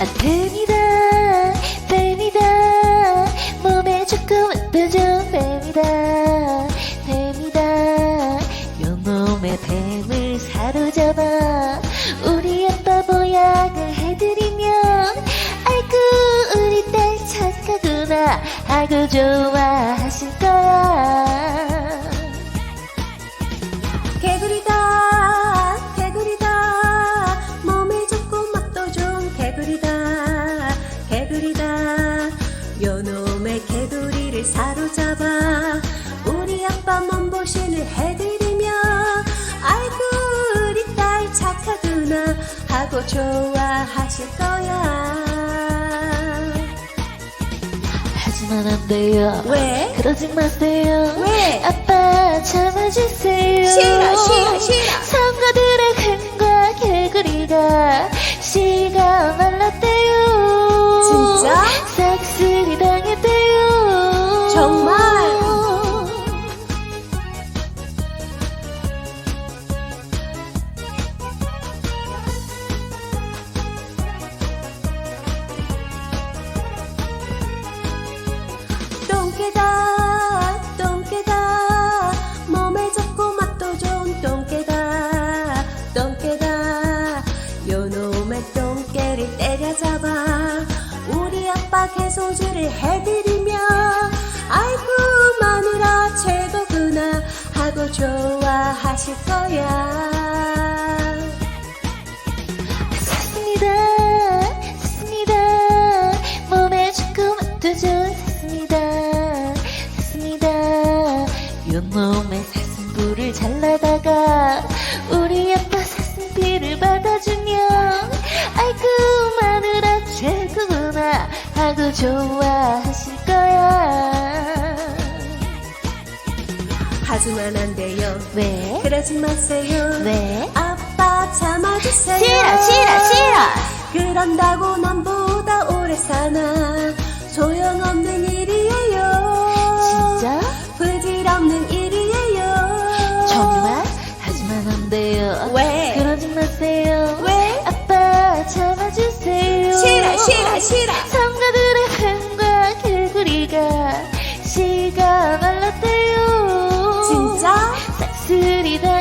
아, 뱀이다, 뱀이다. 몸에 조금 뜯어준 뱀이다, 뱀이다. 요놈의 뱀을 사로잡아 우리 아빠 모양을 해드리면 아이고 우리 딸 착하구나 하고 좋아하실 개구리다 요놈의 개구리를 사로잡아 우리 아빠 몸보신을 해드리며 아이고 우리 딸 착하구나 하고 좋아하실 거야 하지만 안 돼요. 왜? 그러지 마세요. 왜? 아빠 참아주세요. 정말? 똥개다 똥개다 몸에 좋고 맛도 좋은 똥개다 똥개다 요놈의 똥개를 때려잡아 우리 아빠 개소주를 해드리 하고 좋아하실 거야 샀습니다. 샀습니다. 몸에 조금 맛도 좋은 샀습니다. 샀습니다. 요놈의 사슴뿔을 잘라다가 우리 아빠 사슴피를 받아주면 아이고 마누라 최고구나 하고 좋아 하지만 안 돼요 왜? 그러지 마세요 왜? 아빠 참아주세요 싫어, 싫어, 싫어. 그런다고 남보다 釣りで